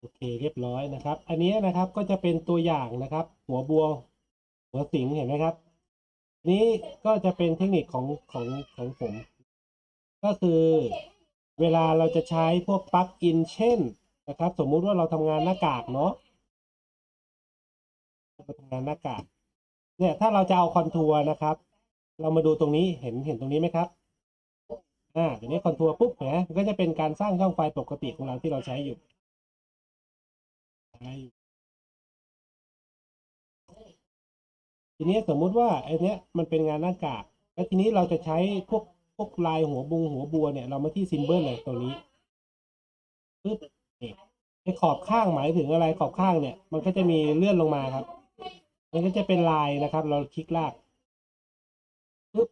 โอเคเรียบร้อยนะครับ อันนี้นะครับก็จะเป็นตัวอย่างนะครับ หัวบัว หัวสิงเห็นไหมครับ นี้ก็จะเป็นเทคนิคของของของผม ก็คือเวลาเราจะใช้พวกปลั๊กอินเช่นนะครับ สมมุติว่าเราทำงานหน้ากากเนาะเราทำงานหน้ากากเนี่ยถ้าเราจะเอาคอนทัวร์นะครับ เรามาดูตรงนี้เห็นเห็นตรงนี้ไหมครับอ่าเดี๋ยวนี้คอนทัวร์ปุ๊บเห็นไหมมันก็จะเป็นการสร้างช่องไฟปกติของเราที่เราใช้อยู่ ใช้อยู่ทีนี้สมมุติว่าไอ้นี้มันเป็นงานหน้ากาก แล้วทีนี้เราจะใช้พวกพวกลายหัวบุงหัวบัวเนี่ย เรามาที่ซิมเบิลเลยตัวนี้ปึ๊บไอ้ขอบข้างหมายถึงอะไรขอบข้างเนี่ย มันก็จะมีเลื่อนลงมาครับ มันก็จะเป็นลายนะครับ เราคลิกลากปึ๊บ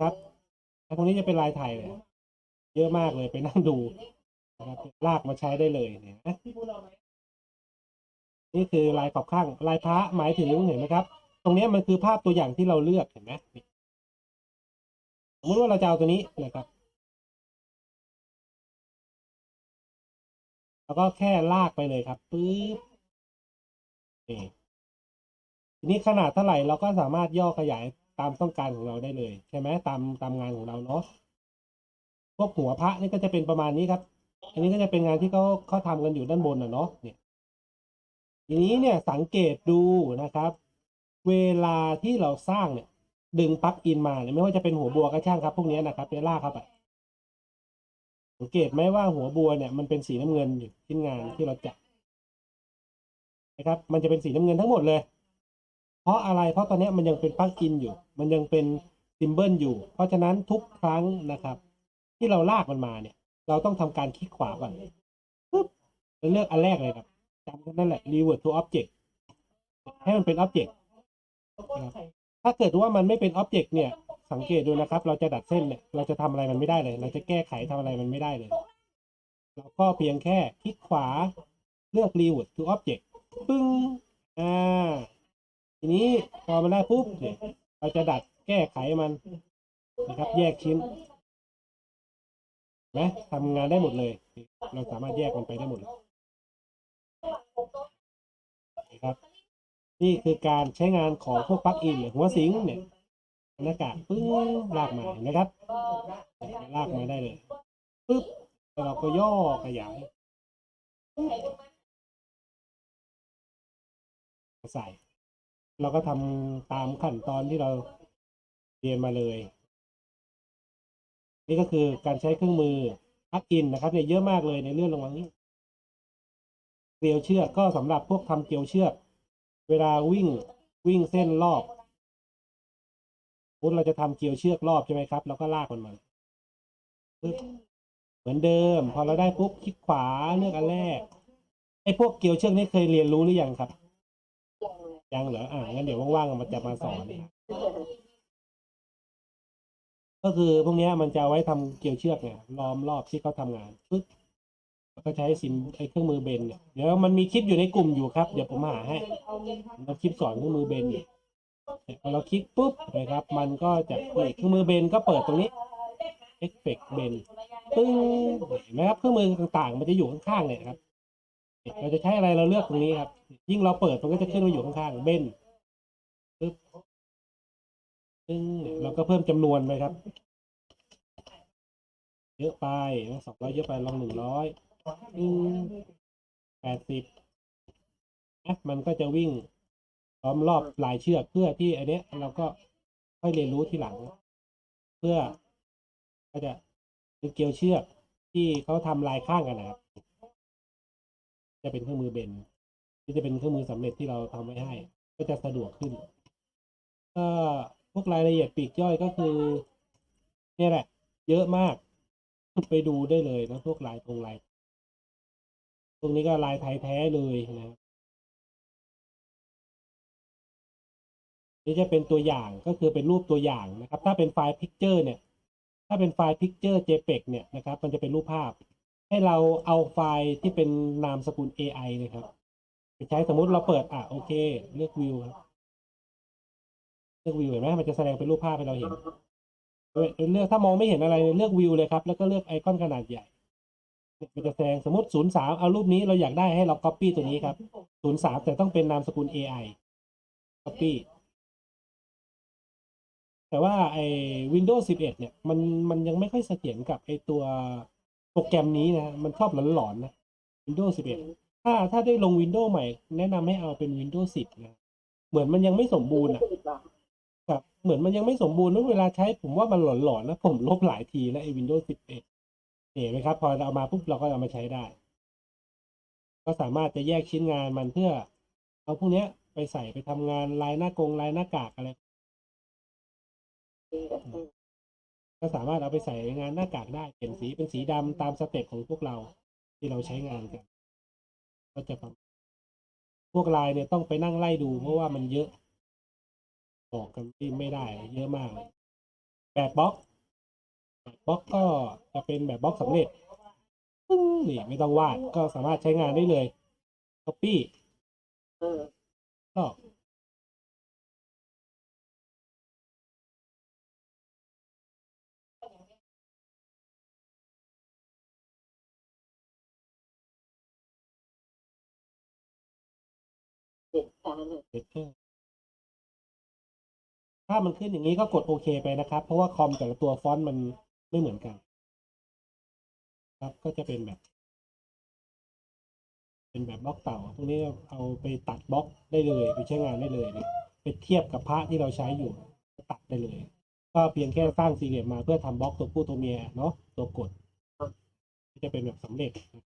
ครับแล้วตรงนี้จะเป็นลายไทยเลยเยอะมากเลยไปนั่งดูนะครับลากมาใช้ได้เลยเนี่ย นี่คือลายขอบข้างลายพระหมายถึงเห็นไหมครับ ตรงนี้มันคือภาพตัวอย่างที่เราเลือกเห็นไหมสมมติว่าเราจะเอาตัวนี้นะครับแล้วก็แค่ลากไปเลยครับปึ๊บนี่ทีนี้ขนาดเท่าไหร่เราก็สามารถย่อขยายตามต้องการของเราได้เลยใช่ไหมตามตามงานของเราเนาะพวกหัวพระนี่ก็จะเป็นประมาณนี้ครับ อันนี้ก็จะเป็นงานที่เขาเขาทำกันอยู่ด้านบนนะเนาะเนี่ย ทีนี้เนี่ยสังเกตดูนะครับ เวลาที่เราสร้างเนี่ย ดึงปลั๊กอินมาเนี่ยไม่ว่าจะเป็นหัวบัวก็ช่างครับพวกนี้นะครับเวลากเข้าไปสังเกตไหมว่าหัวบัวเนี่ยมันเป็นสีน้ำเงินอยู่ชิ้นงานที่เราจับนะครับ มันจะเป็นสีน้ำเงินทั้งหมดเลย เพราะอะไรเพราะตอนนี้มันยังเป็นปลั๊กอินอยู่ มันยังเป็นซิมเบิลอยู่ เพราะฉะนั้นทุกครั้งนะครับ ที่เราลากมันมาเนี่ย เราต้องทำการคลิกขวาก่อนปุ๊บแล้วเลือกอันแรกเลยครับ นนั่นแหละ revert to object ให้มันเป็น object ถ้าเกิดว่ามันไม่เป็น object เนี่ย สังเกตดูนะครับ เราจะดัดเส้นเนี่ย เราจะทำอะไรมันไม่ได้เลย เราจะแก้ไขทำอะไรมันไม่ได้เลย เราก็เพียงแค่คลิกขวาเลือก revert to object ปึ้ง อ่า ทีนี้พอมันได้ปุ๊บเนี่ยเราจะดัดแก้ไขมันนะครับ แยกชิ้นนไหมทำงานได้หมดเลย เราสามารถแยกมันไปได้หมดเลย นะครับ นี่คือการใช้งานของพวกปลั๊กอินเนี่ยหัวสิงเนี่ยหน้ากากปึ้งลากมาเห็นไหมครับ ลากมาได้เลยปึ๊บแล้วเราก็ย่อขยายใส่ เราก็ทำตามขั้นตอนที่เราเรียนมาเลย นี่ก็คือการใช้เครื่องมือปลั๊กอินนะครับเนี่ยเยอะมากเลยในเรื่องลงมานี้ เกลียวเชือกก็สำหรับพวกทำเกลียวเชือก เวลาวิ่งวิ่งเส้นรอบพุทเราจะทำเกลียวเชือกรอบใช่ไหมครับ แล้วก็ลากมันมาปึ๊บเหมือนเดิม พอเราได้ปุ๊บคลิกขวาเลือกอันแรกไอ้พวกเกลียวเชือกนี่เคยเรียนรู้หรือยังครับ ยังเหรออ่างั้นเดี๋ยวว่างๆมันจะมาสอนก็คือพวกนี้มันจะไว้ทำเกลียวเชือกเนี่ยล้อมรอบที่เขาทำงานปึ๊บ ก็ใช้ซิมไอ้เครื่องมือเบนเนี่ยเดี๋ยวมันมีคลิปอยู่ในกลุ่มอยู่ครับ เดี๋ยวผมหาให้เราคลิปสอนเครื่องมือเบนเนี่ยพอเราคลิกปุ๊บนะครับ มันก็จะเครื่องมือเบนก็เปิดตรงนี้เอฟเฟกเบนปึ้งเห็นไหมครับเครื่องมือต่างๆ มันจะอยู่ข้างๆเนี่ยครับ เราจะใช้อะไรเราเลือกตรงนี้ครับ ยิ่งเราเปิดมันก็จะขึ้นมาอยู่ข้างๆเบนปึ๊บซึ่งเราก็เพิ่มจำนวนไปครับ เยอะไปสองร้อยเยอะไปลองหนึ่งร้อย แปดสิบนะมันก็จะวิ่งล้อมรอบลายเชือกเพื่อที่อันเนี้ยเราก็ค่อยเรียนรู้ทีหลัง เพื่อก็จะเป็นเกลียวเชือกที่เขาทำลายข้างกันนะครับ จะเป็นเครื่องมือเบนที่จะเป็นเครื่องมือสำเร็จที่เราทำไว้ให้ ก็จะสะดวกขึ้นก็พวกรายละเอียดปีกย่อยก็คือเนี่ยแหละ เยอะมาก ไปดูได้เลยนะพวกลายตรงลาย พวกนี้ก็ลายไทยแท้เลยนะครับนี่จะเป็นตัวอย่างก็คือเป็นรูปตัวอย่างนะครับ ถ้าเป็นไฟล์ Picture เนี่ย ถ้าเป็นไฟล์ Picture JPEG เนี่ยนะครับ มันจะเป็นรูปภาพ ให้เราเอาไฟล์ที่เป็นนามสกุล AI นะครับไปใช้สมมุติเราเปิดอะโอเค เลือกวิวครับเลือกวิวเห็นไหมมันจะแสดงเป็นรูปภาพให้เราเห็นเลือกถ้ามองไม่เห็นอะไรเลือกวิวเลยครับ แล้วก็เลือกไอคอนขนาดใหญ่ มันจะแสงสมมติศูนย์สามเอารูปนี้เราอยากได้ให้เรา copy ตัวนี้ครับศูนย์สามแต่ต้องเป็นนามสกุล AI copy แต่ว่าไอ้ Windows 11 เนี่ย มันมันยังไม่ค่อยเสถียรกับไอ้ตัวโปรแกรมนี้นะ มันชอบหลอนๆนะ Windows 11 ถ้าถ้าได้ลง Windows ใหม่ แนะนำให้เอาเป็น Windows 10 นะ เหมือนมันยังไม่สมบูรณ์อะครับเหมือนมันยังไม่สมบูรณ์แล้วเวลาใช้ผมว่ามันหลอนๆนะ ผมลบหลายทีแล้วไอ้ Windows 11 เห็นไหมครับ พอเราเอามาปุ๊บเราก็เอามาใช้ได้ ก็สามารถจะแยกชิ้นงานมันเพื่อ เอาพวกนี้ไปใส่ไปทำงานลายหน้ากงลายหน้ากากอะไรก็สามารถเอาไปใส่งานหน้ากากได้เปลี่ยนสีเป็นสีดำตามสเต็ปของพวกเราที่เราใช้งานกัน ก็จะประมาณพวกลายเนี่ยต้องไปนั่งไล่ดู เพราะว่ามันเยอะบอกกันที่ไม่ได้ เยอะมากเลยแบบบล็อก บบบล็อกก็จะเป็นแบบบล็อกสำเร็จปึ้งนี่ไม่ต้องวาดก็สามารถใช้งานได้เลย copy ก็เซ็ตเตอร์ถ้ามันขึ้นอย่างนี้ก็กดโอเคไปนะครับ เพราะว่าคอมแต่ละตัวฟอนต์มัน ไม่เหมือนกัน ครับก็จะเป็นแบบ เป็นแบบบล็อกเต่าตรงนี้เอาไปตัดบล็อกได้เลย ไปใช้งานได้เลยเนี่ยไปเทียบกับพระที่เราใช้อยู่ตัดได้เลย ก็เพียงแค่สร้างสี่เหลี่ยมมาเพื่อทำบล็อกตัวผู้ตัวเมียเนาะตัวกดก็จะเป็นแบบสำเร็จ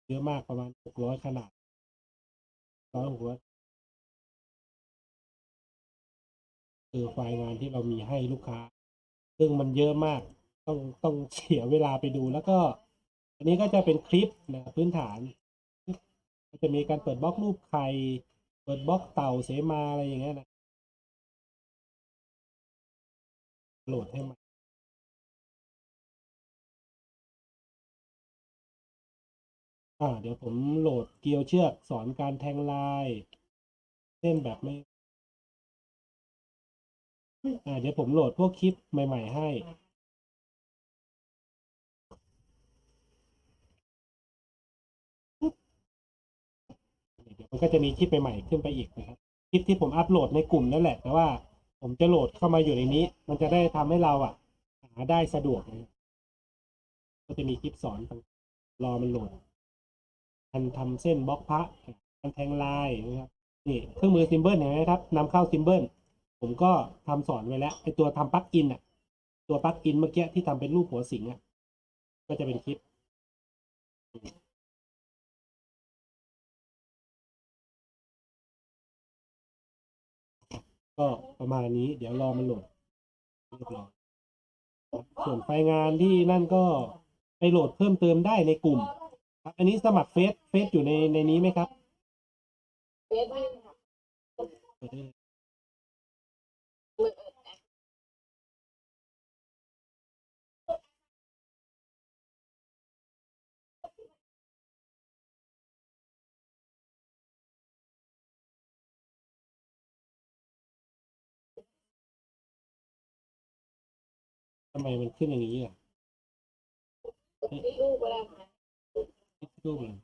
เยอะมากประมาณหกร้อยขนาดร้อยหกร้อยคือไฟล์งานที่เรามีให้ลูกค้า ซึ่งมันเยอะมาก ต้องต้องเสียเวลาไปดูแล้วก็ อันนี้ก็จะเป็นคลิปนะพื้นฐานจะมีการเปิดบล็อกรูปไข่เปิดบล็อกเต่าเสมาอะไรอย่างเงี้ยนะโหลดให้มันอ่า เดี๋ยวผมโหลดเกลียวเชือกสอนการแทงลายเส้นแบบไม่อ่าเดี๋ยวผมโหลดพวกคลิปใหม่ ๆ ให้ มันก็จะมีคลิปใหม่ๆขึ้นไปอีกนะครับคลิปที่ผมอัปโหลดในกลุ่มนั่นแหละ แต่ว่าผมจะโหลดเข้ามาอยู่ในนี้ มันจะได้ทำให้เราอะ หาได้สะดวกนะก็จะมีคลิปสอนรอมันโหลดการทำเส้นบล็อกพระการแทงลายนะครับนี่เครื่องมือซิมเบิลเห็นไหมครับนำเข้าซิมเบิลผมก็ทำสอนไว้แล้วไอตัวทำปลั๊กอินอะ ตัวปลั๊กอินเมื่อกี้ที่ทำเป็นรูปหัวสิงอะ ก็จะเป็นคลิป ก็ประมาณนี้ เดี๋ยวรอมันโหลดเรียบร้อยส่วนไฟล์งานที่นั่นก็ไปโหลดเพิ่มเติมได้ในกลุ่ม ครับ อันนี้สมัครเฟซเฟซอยู่ในในนี้ไหมครับเปิดได้เลยำไมมันขึ้นอย่างนี้อะรูปอะไรรูปเลย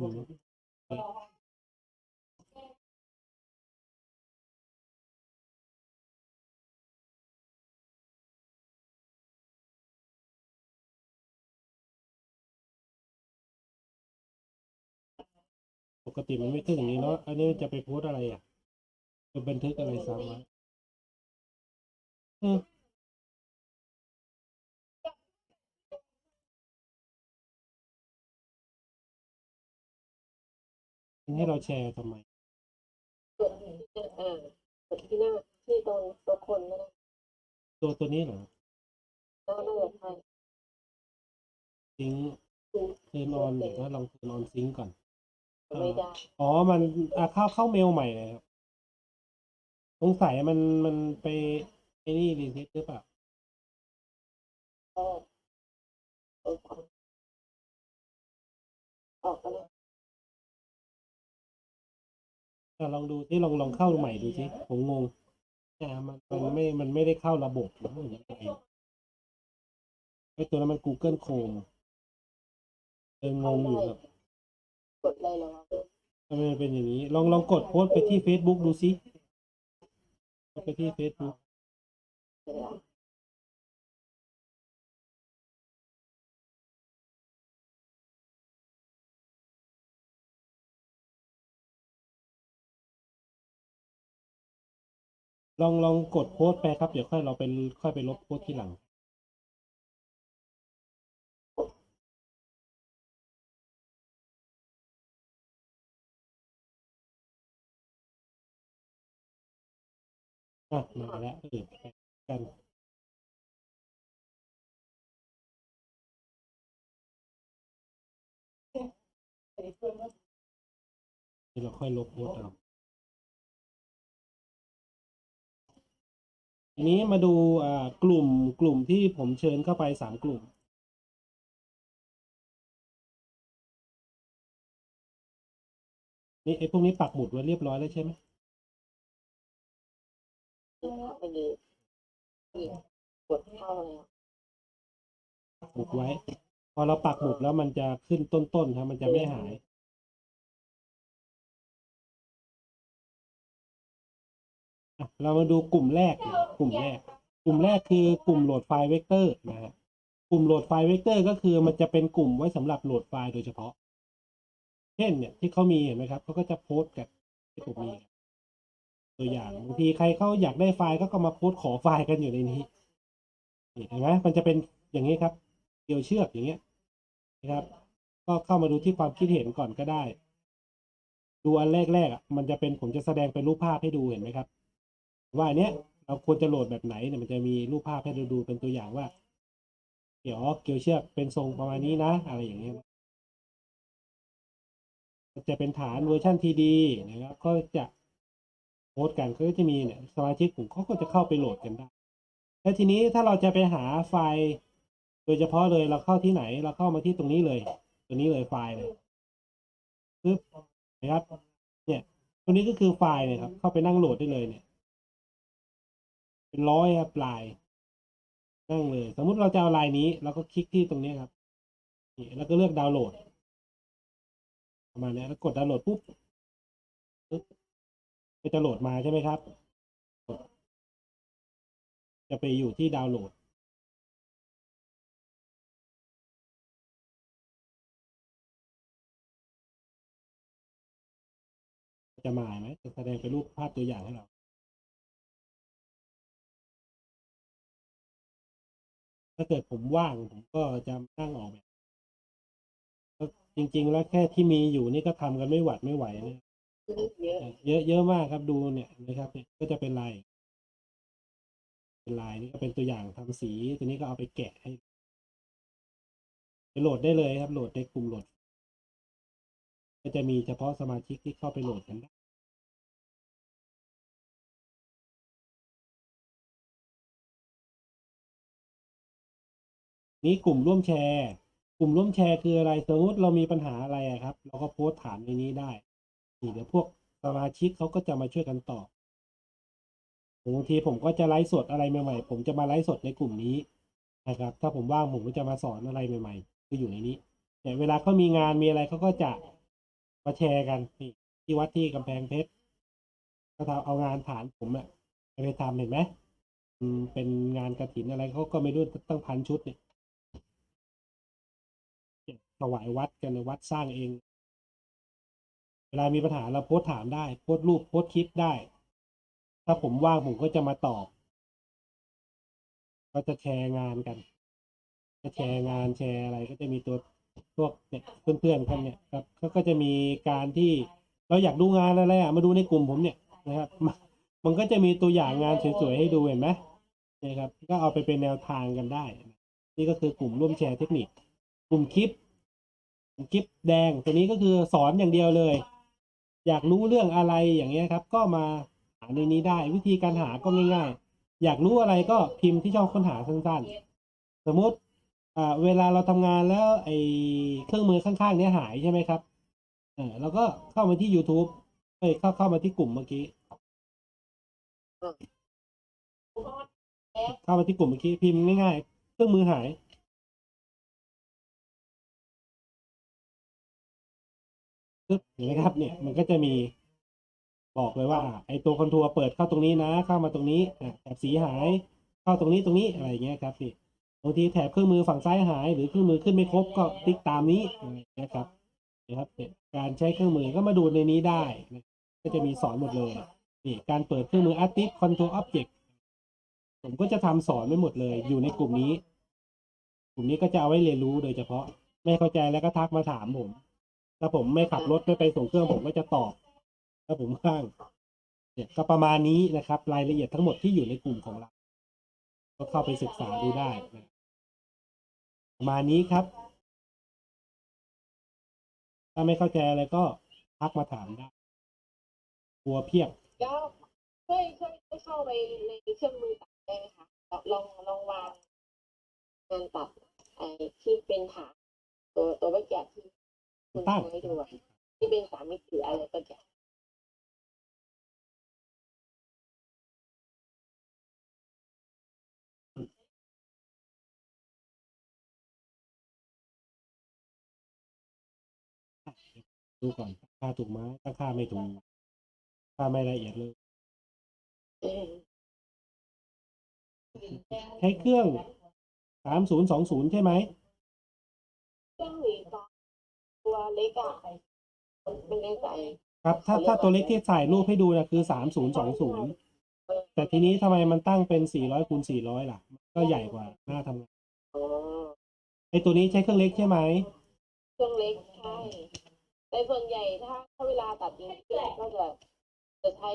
อืมปกติมันไม่ขึ้นอย่างนี้เนาะ อันนี้จะไปโพสอะไรอะเป็นบันทึกอะไรซ้ำวะอื มให้เราแชร์ทำไมกดที่เออกดที่หน้าที่ตรงตัวคนนั่นนะตัวตัวนี้เหรอแล้วเลือกให้ซิงเทิร์นออนเดี๋ยวก็ลองเทิร์นออนซิงก่อนไม่ได้อ๋อมันอะเข้าเข้าเมลใหม่เลยครับสงสัยมันมันไป ไอ้นี่รีเซ็ตหรือเปล่าก็ออกออกไปแล้วอะลองดูที่ลองลองเข้าใหม่ดูสิผมงงอะมันมันไม่มันไม่ได้เข้าระบบหรือย่างไรไอตัวนั้นมัน Google Chrome เอองงอยู่ครับกดเลยเหรอทำไมมันเป็นอย่างนี้ ลองลองกดโพสต์ไปที่ Facebook ดูสิไปที่ Facebook ลองลองกดโพสต์ไปครับ เดี๋ยวค่อยเราไปค่อยไปลบโพสต์ที่หลัง อะ มาแล้วเออ กันเราค่อยลบโพสต์เอาทีนี้มาดูอ่ากลุ่มกลุ่มที่ผมเชิญเข้าไปสามกลุ่ม นี่ไอ้พวกนี้ปักหมุดไว้เรียบร้อยแล้วใช่ไหม กดเข้าแล้วปักหมุดไว้ พอเราปักหมุดแล้วมันจะขึ้นต้นๆครับมันจะไม่หาย เรามาดูกลุ่มแรก กลุ่มแรก กลุ่มแรกคือกลุ่มโหลดไฟล์เวกเตอร์นะฮะกลุ่มโหลดไฟล์เวกเตอร์ก็คือมันจะเป็นกลุ่มไว้สำหรับโหลดไฟล์โดยเฉพาะ เช่นเนี่ยที่เขามีเห็นไหมครับเขาก็จะโพสต์กับที่ผมมี ตัวอย่างบางทีใครเขาอยากได้ไฟล์ก็ก็มาโพสต์ขอไฟล์กันอยู่ในนี้นี่เห็นไหมมันจะเป็นอย่างนี้ครับ เกี่ยวเชือกอย่างเงี้ยนะครับ ก็เข้ามาดูที่ความคิดเห็นก่อนก็ได้ ดูอันแรกๆอะมันจะเป็นผมจะแสดงเป็นรูปภาพให้ดูเห็นไหมครับ ว่าอันเนี้ยเราควรจะโหลดแบบไหนเนี่ยมันจะมีรูปภาพให้เราดูเป็นตัวอย่างว่าเดี๋ยวเกี่ยวเชือกเป็นทรงประมาณนี้นะ อะไรอย่างเงี้ยจะเป็นฐานเวอร์ชันทีดีนะครับ ก็จะ โพสต์กันก็จะมีเนี่ยสมาชิกกลุ่มเขาก็จะเข้าไปโหลดกันได้ แล้วทีนี้ถ้าเราจะไปหาไฟล์ โดยเฉพาะเลยเราเข้าที่ไหน เราเข้ามาที่ตรงนี้เลย ตัวนี้เลยไฟล์เลยปึ๊บนะครับ เนี่ย ตัวนี้ก็คือไฟล์เนี่ยครับ เข้าไปนั่งโหลดได้เลยเนี่ย เป็นร้อยครับลาย นั่งเลย สมมุติเราจะเอาลายนี้เราก็คลิกที่ตรงนี้ครับนี่แล้วก็เลือกดาวน์โหลดประมาณนี้แล้วกดดาวน์โหลดปุ๊บ จะโหลดมาใช่ไหมครับ จะไปอยู่ที่ดาวน์โหลด จะมาไหมจะแสดงเป็นรูปภาพตัวอย่างให้เราถ้าเกิดผมว่างผมก็จะนั่งออกแบบจริง ๆ แล้วแค่ที่มีอยู่นี่ก็ทำกันไม่หวัดไม่ไหวเนะ เยอะเยอะเยอะมากครับดูเนี่ยนะครับเนี่ยก็จะเป็นลายเป็นลายนี่ก็เป็นตัวอย่างทำสี ตัวนี้ก็เอาไปแกะให้ไปโหลดได้เลยครับโหลดในกลุ่มโหลด ก็จะมีเฉพาะสมาชิกที่เข้าไปโหลดกันได้นี่กลุ่มร่วมแชร์ กลุ่มร่วมแชร์คืออะไรสมมติเรามีปัญหาอะไระครับ เราก็โพสต์ถามในนี้ได้ เดี๋ยวพวกสมาชิกเขาก็จะมาช่วยกันตอบบางทีผมก็จะไลฟ์สดอะไรใหม่ๆ ผมจะมาไลฟ์สดในกลุ่มนี้นะครับ ถ้าผมว่างผมก็จะมาสอนอะไรใหม่ๆคือยู่ในนี้แต่เวลาเขามีงานมีอะไรเขาก็จะมาแชร์กันนี่ที่วัดที่กำแพงเพชรก็ทำเอางานฐานผมอะไปทำเห็นไหมเป็นงานกระถินอะไรเขาก็ไม่รู้ตั้งพันชุดเนี่ยถวายวัดกันในวัดสร้างเอง วลามีปัญหาเราโพสถามได้ โพสรูปโพสคลิปได้ ถ้าผมว่างผมก็จะมาตอบ ก็จะแชร์งานกันก็แชร์งานแชร์อะไร ก็จะมีตัวพวกเนี่ยเพื่อนๆกันเนี่ยครับก็จะมีการที่เราอยากดูงานอะไรอะมาดูในกลุ่มผมเนี่ยนะครับมันมันก็จะมีตัวอย่างงานสวยๆให้ดูเห็นไหมนะครับ ก็เอาไปเป็นแนวทางกันได้ นี่ก็คือกลุ่มร่วมแชร์เทคนิค กลุ่มคลิปคลิปแดงตัวนี้ก็คือสอนอย่างเดียวเลย อยากรู้เรื่องอะไรอย่างเงี้ยครับ ก็มาหาในนี้ได้ วิธีการหาก็ง่ายๆ อยากรู้อะไรก็พิมพ์ที่ช่องค้นหาสั้นๆ สมมติอ่าเวลาเราทำงานแล้วไอ้เครื่องมือข้างๆ เนี้ยหายใช่ไหมครับเออเราก็เข้ามาที่ YouTube เอ้ยเข้าเข้ามาที่กลุ่มเมื่อกี้เข้ามาที่กลุ่มเมื่อกี้พิมพ์ง่ายๆ เครื่องมือหาย ปึ๊บเห็นไหมครับเนี่ย มันก็จะมีบอกเลยว่าไอตัวคอนทัวร์เปิดเข้าตรงนี้นะ เข้ามาตรงนี้อะแถบสีหาย เข้าตรงนี้ตรงนี้อะไรอย่างเงี้ยครับนี่บางทีแถบเครื่องมือฝั่งซ้ายหาย หรือเครื่องมือขึ้นไม่ครบก็ติ๊กตามนี้อะไรเงี้ยครับนะครับเนี่ยการใช้เครื่องมือก็มาดูในนี้ได้นะก็จะมีสอนหมดเลยนี่การเปิดเครื่องมือ Artist Control Object ผมก็จะทำสอนไว้หมดเลย อยู่ในกลุ่มนี้ กลุ่มนี้ก็จะเอาไว้เรียนรู้โดยเฉพาะ ไม่เข้าใจแล้วก็ทักมาถามผม ถ้าผมไม่ขับรถไม่ไปส่งเครื่องผมก็จะตอบ ถ้าผมข้าง เนี่ยก็ประมาณนี้นะครับ รายละเอียดทั้งหมดที่อยู่ในกลุ่มของเรา ก็เข้าไปศึกษาดูได้นะประมาณนี้ครับ ถ้าไม่เข้าใจอะไรก็ทักมาถามได้กลัวเพียบก็ช่วยช่วยช่วยเข้าไปในเครื่องมือตัดได้ไหมคะลองลองวางงานตัดไอ้ที่เป็นฐานตัวตัวเมื่อกี้ที่ คุณตั้งให้ดูอะที่เป็นสามมิติอะไรก็จะดูก่อนตั้งค่าถูกไหมตั้งค่าไม่ถูกค่าไม่ละเอียดเลยเออใช้เครื่องสามศูนย์สองศูนย์ใช่ไหมเครื่องหวีตอน ตัวเล็กอะเป็นแน่ใจครับถ้าถ้าตัวเล็กที่ถ่ายรูปให้ดูนะคือสามศูนย์สองศูนย์แต่ทีนี้ทำไมมันตั้งเป็นสี่ร้อยคูณสี่ร้อยล่ะ ก็ใหญ่กว่าหน้าทำงานอ๋อไอตัวนี้ใช้เครื่องเล็กใช่ไหมเครื่องเล็กใช่แต่ส่วนใหญ่ถ้าถ้าเวลาตัดจริงๆก็จะจะใช้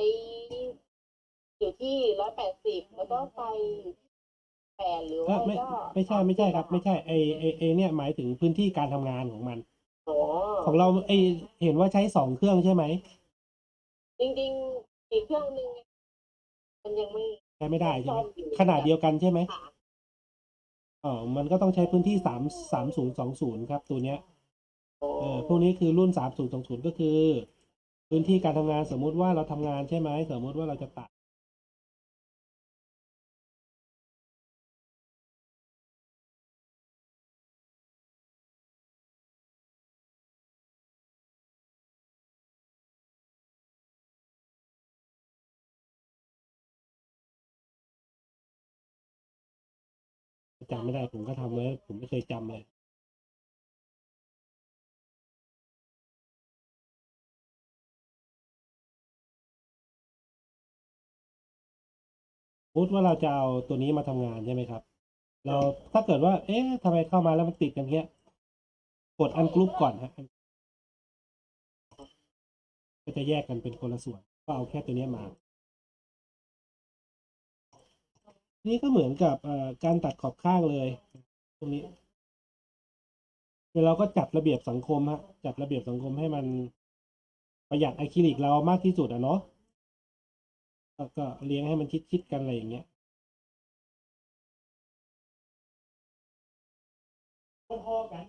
อยู่ที่ร้อยแปดสิบแล้วก็ไฟแปดหรือก็ว่าไม่ก็ไม่ใช่ไม่ใช่ครับ ไม่ใช่ไอไอไอเนี่ยหมายถึงพื้นที่การทำงานของมันอ๋อ ของเราไอเห็นว่าใช้สองเครื่องใช่ไหม จริงๆ อีกเครื่องหนึ่งมันยังไม่ใช้ไม่ได้ใช่ไหมซ่ออยู่ขนาดเดียวกันใช่ไหมค่ะอ๋อ มันก็ต้องใช้พื้นที่สามสามศูนย์สองศูนย์ครับ ตัวเนี้ยอ๋อเออพวกนี้คือรุ่นสามศูนย์สองศูนย์ก็คือ พื้นที่การทำงานสมมุติว่าเราทำงานใช่ไหมสมมุติว่าเราจะตัด จำไม่ได้ ผมก็ทำไว้ผมไม่เคยจำเลยสมมติว่าเราจะเอาตัวนี้มาทำงานใช่ไหมครับ เราถ้าเกิดว่า เอ๊ะทำไมเข้ามาแล้วมันติดกันเงี้ย กดอันกรุ๊ปก่อนฮะก็จะแยกกันเป็นคนละส่วน ก็เอาแค่ตัวนี้มา นี่ก็เหมือนกับเอการตัดขอบข้างเลย ตรงนี้เราก็จัดระเบียบสังคมฮะจัดระเบียบสังคมให้มันประหยัดอะคริลิกเรามากที่สุดอะเนาะแล้วก็เลี้ยงให้มันชิดๆกันอะไรอย่างเงี้ยพอๆกัน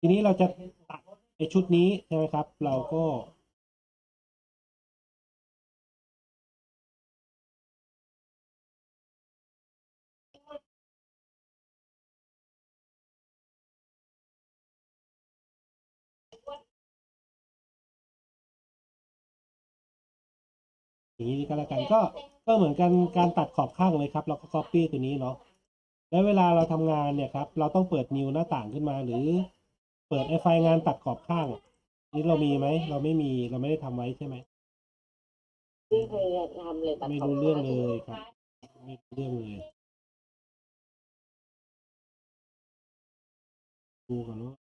ทีนี้เราจะตัดไอชุดนี้ใช่ไหมครับ เราก็ อย่างนี้ก็แล้วกันก็ก็เหมือนกันการตัดขอบข้างเลยครับ เราก็ copy ตัวนี้เนาะแล้วเวลาเราทำงานเนี่ยครับ เราต้องเปิด new หน้าต่างขึ้นมา หรือเปิดไอไฟล์งานตัดขอบข้าง นี่เรามีไหมเราไม่มีเราไม่ได้ทำไว้ใช่ไหมไม่เคยทำเลยตัดไม่ขอบรู้เรื่องข้างเลยครับไม่รู้เรื่องเลยดูก่อนว่า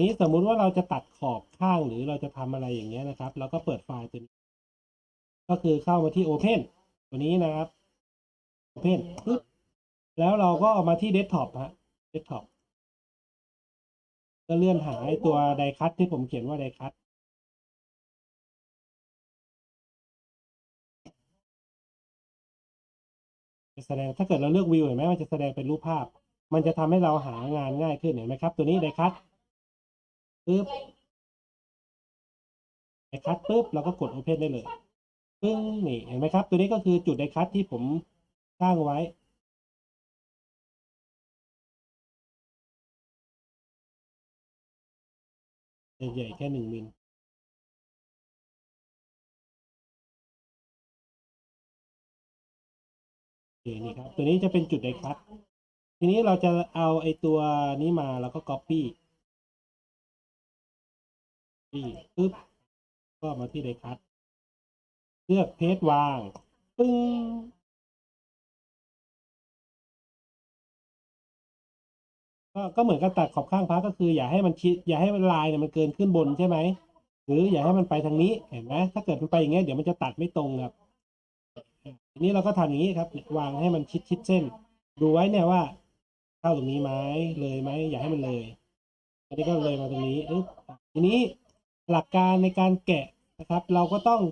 นี้สมมุติว่าเราจะตัดขอบข้างหรือเราจะทำอะไรอย่างเงี้ยนะครับ เราก็เปิดไฟล์ตัวนี้ ก็คือเข้ามาที่ Open ตัวนี้นะครับ Open ปึ๊บแล้วเราก็มาที่ Desktop ฮะ Desktop ก็เลื่อนหาไอตัวไดคัตที่ผมเขียนว่าไดคัตจะแสดงถ้าเกิดเราเลือกวิวเห็นไหมมันจะแสดงเป็นรูปภาพ มันจะทำให้เราหางานง่ายขึ้นเห็นไหมครับ ตัวนี้ไดคัต ปึ๊บไดคัตปึ๊บเราก็กด Open ได้เลยปึ้งนี่เห็นไหมครับ ตัวนี้ก็คือจุดไดคัตที่ผมสร้างไว้ใหญ่ๆแค่หนึ่งมิลโอเคนี่ครับ ตัวนี้จะเป็นจุดไดคัตทีนี้เราจะเอาไอตัวนี้มาแล้วก็ copy นี่ปึ๊บก็มาที่ไดคัตเลือกเพจวางปึ้งก็ก็เหมือนกับตัดขอบข้างพระก็คืออย่าให้มันชิดอย่าให้มันลายเนี่ยมันเกินขึ้นบนใช่ไหมหรืออย่าให้มันไปทางนี้เห็นไหมถ้าเกิดมันไปอย่างเงี้ยเดี๋ยวมันจะตัดไม่ตรงครับอะทีนี้เราก็ทำอย่างนี้ครับวางให้มันชิดชิดเส้น ดูไว้เนี่ยว่าเข้าตรงนี้ไหมเลยไหมอย่าให้มันเลยอันนี้ก็เลยมาตรงนี้ทีนี้ หลักการในการแกะนะครับ เราก็ต้อง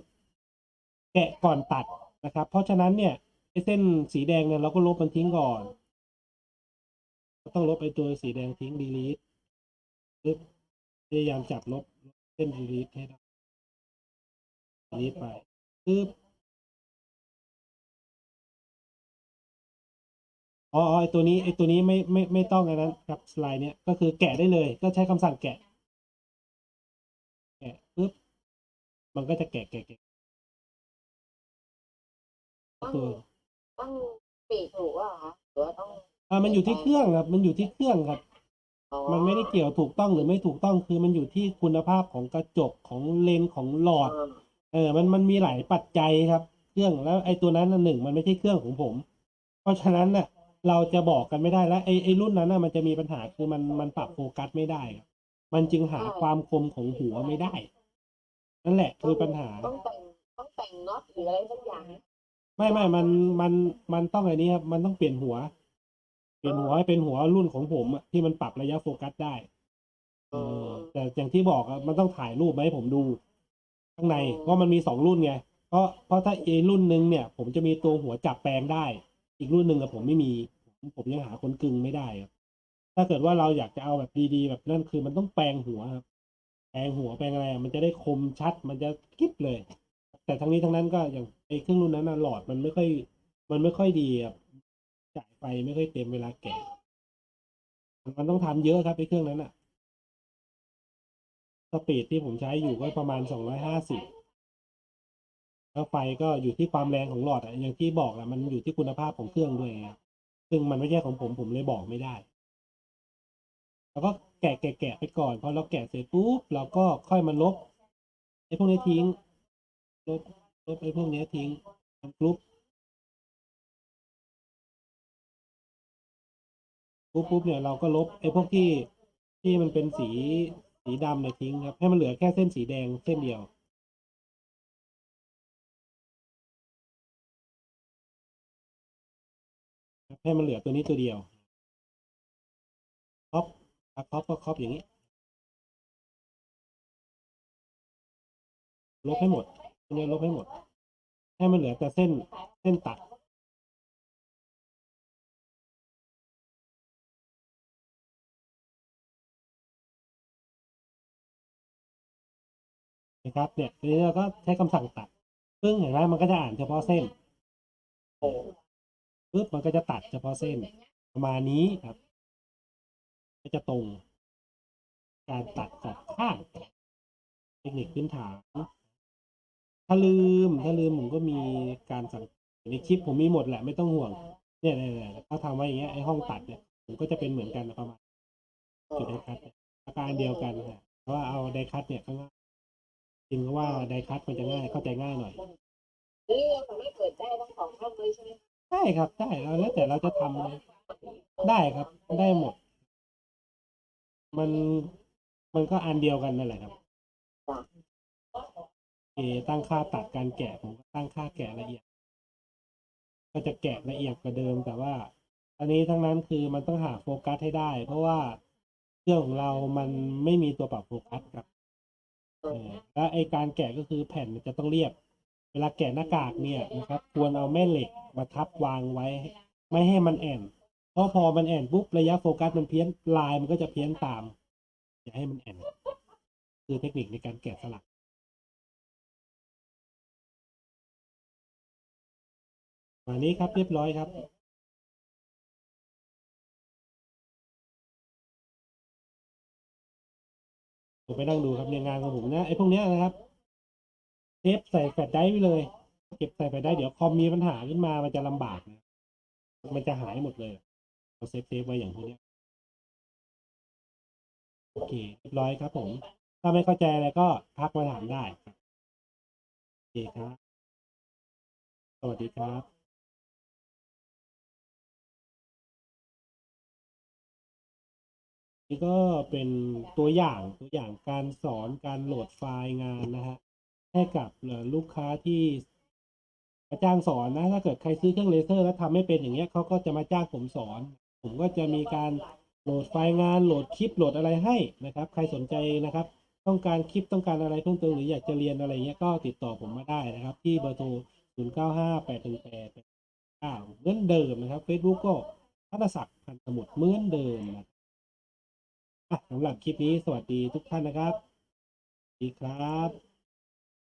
แกะก่อนตัดนะครับ เพราะฉะนั้นเนี่ยเส้นสีแดงเนี่ยเราก็ลบมันทิ้งก่อน ต้องลบไอตัวสีแดงทิ้ง delete พยายามจับลบเส้น delete ให้ได้ delete ไปปึ๊บอ๋ออ๋อไอตัวนี้ไอตัวนี้ไม่ไม่ไม่ต้องอันนั้นครับสไลด์เนี้ยก็คือแกะได้เลย ก็ใช้คำสั่งแกะ แกะปึ๊บ มันก็จะแกะแกะแกะตั้งตัวตั้งปีกถูกว่าคะหรือว่าต้องอ่ามันอยู่ที่เครื่องครับ มันอยู่ที่เครื่องครับ อ๋อมันไม่ได้เกี่ยวถูกต้องหรือไม่ถูกต้องคือมันอยู่ที่คุณภาพของกระจกของเลนส์ของหลอด อ่าเออ มัน มันมีหลายปัจจัยครับ เครื่อง แล้วไอ้ตัวนั้นน่ะหนึ่ง มันไม่ใช่เครื่องของผม เพราะฉะนั้นน่ะ เราจะบอกกันไม่ได้ แล้วไอ้ ไอ้รุ่นนั้นน่ะ มันจะมีปัญหา คือมัน มันปรับโฟกัสไม่ได้ครับมันจึงหาความคมของหัวไม่ได้ นั่นแหละคือปัญหา ต้องแต่งต้องแต่งน็อตหรืออะไรสักอย่างไม่ไม่มันมันมันต้องไอ้นี้ครับ มันต้องเปลี่ยนหัว เปลี่ยนหัวให้เป็นหัวรุ่นของผมอะที่มันปรับระยะโฟกัสได้เออแต่อย่างที่บอกอะมันต้องถ่ายรูปมาให้ผมดู ข้างในว่ามันมีสองรุ่นไงเพราะเพราะถ้าเอรุ่นหนึ่งเนี่ย ผมจะมีตัวหัวจับแปลงได้ อีกรุ่นหนึ่งอะผมไม่มีผมผมยังหาคนกึงไม่ได้ครับถ้าเกิดว่าเราอยากจะเอาแบบดีๆ แบบนั่นคือมันต้องแปลงหัวครับ แปลงหัวแปลงอะไรอะมันจะได้คมชัดมันจะกิ๊บเลย แต่ทั้งนี้ทั้งนั้นก็อย่างไอ้เครื่องรุ่นนั้นนะหลอดมันไม่ค่อย มันไม่ค่อยดีครับจ่ายไฟไม่ค่อยเต็มเวลาแกะมันต้องทำเยอะครับไอ้เครื่องนั้นอะสปีดที่ผมใช้อยู่ก็ประมาณสองร้อยห้าสิบแล้วไฟก็อยู่ที่ความแรงของหลอดอะอย่างที่บอกแหละมันอยู่ที่คุณภาพของเครื่องด้วยครับซึ่งมันไม่ใช่ของผมผมเลยบอกไม่ได้ แล้วก็แกะแกะแกะไปก่อนพอเราแกะเสร็จปุ๊บเราก็ค่อยมาลบไอ้พวกนี้ทิ้งลบลบไอ้พวกนี้ทิ้งทำกรุ๊ปปุ๊บปุ๊บเนี่ยเราก็ลบไอ้พวกที่ที่มันเป็นสีสีดำเนี่ยทิ้งครับ ให้มันเหลือแค่เส้นสีแดงเส้นเดียวให้มันเหลือตัวนี้ตัวเดียว ถ้าครอปก็ครอปอย่างนี้ ลบให้หมดตัวนี้ลบให้หมด ให้มันเหลือแต่เส้นเส้นตัดนะครับเนี่ยทีนี้เราก็ใช้คำสั่งตัดซึ่งเห็นไหมมันก็จะอ่านเฉพาะเส้นปึ๊บมันก็จะตัดเฉพาะเส้นประมาณนี้ครับ ก็จะตรง การตัดกับข้างเทคนิคพื้นฐาน ถ้าลืมถ้าลืมผมก็มีการสั่งในคลิปผมมีหมดแหละไม่ต้องห่วง เนี่ยเนี่ยเนี่ยถ้าทำไว้อย่างเงี้ยไอห้องตัดเนี่ยผมก็จะเป็นเหมือนกันประมาณจุดไดคัตเนี่ยอาการเดียวกันนะเพราะว่าเอาไดคัตเนี่ยข้างล่างจริงเพราะว่าไดคัตมันจะง่ายเข้าใจง่ายหน่อยนี่เราสามารถเปิดได้ทั้งสองข้างเลยใช่ไหมใช่ครับได้เราแล้วแต่เราจะทำได้ครับได้หมด มันมันก็อันเดียวกันนั่นแหละครับจ้ะโอเคตั้งค่าตัดการแกะผมก็ตั้งค่าแกะละเอียด ก็จะแกะละเอียดกว่าเดิม แต่ว่าอันนี้ทั้งนั้นคือมันต้องหาโฟกัสให้ได้ เพราะว่าเครื่องของเรามันไม่มีตัวปรับโฟกัสครับเออและไอการแกะก็คือแผ่นมันจะต้องเรียบ เวลาแกะหน้ากากเนี่ยนะครับ ควรเอาแม่เหล็กมาทับวางไว้ ไม่ให้มันแอน เพราะพอมันแอนปุ๊บระยะโฟกัสมันเพี้ยนลายมันก็จะเพี้ยนตาม อย่าให้มันแอนคือเทคนิคในการแกะสลักมานี้ครับเรียบร้อยครับผมไปนั่งดูครับในงานของผมนะไอ้พวกเนี้ยนะครับเทปใส่แฟลชไดรฟ์ไว้เลย เก็บใส่แฟลชไดร์เดี๋ยวคอมมีปัญหาขึ้นมามันจะลำบากนะมันจะหายหมดเลย เราเซฟเทปไว้อย่างพวกนี้โอเคเรียบร้อยครับผม ถ้าไม่เข้าใจอะไรก็ทักมาถามได้ครับโอเคครับ สวัสดีครับนี่ก็เป็นตัวอย่างตัวอย่างการสอนการโหลดไฟล์งานนะฮะให้กับลูกค้าที่มาจ้างสอนนะ ถ้าเกิดใครซื้อเครื่องเลเซอร์แล้วทำไม่เป็นอย่างเงี้ยเขาก็จะมาจ้างผมสอน ผมก็จะมีการโหลดไฟล์งานโหลดคลิปโหลดอะไรให้นะครับ ใครสนใจนะครับ ต้องการคลิปต้องการอะไรเพิ่มเติมหรืออยากจะเรียนอะไรเงี้ยก็ติดต่อผมมาได้นะครับ ที่เบอร์โทร 0 9 5 8 1 8 9เหมือนเดิมนะครับ Facebook ก็พัฒศักดิ์พันธมุตเหมือนเดิมนะอะสำหรับคลิปนี้สวัสดีทุกท่านนะครับสวัสดีครับ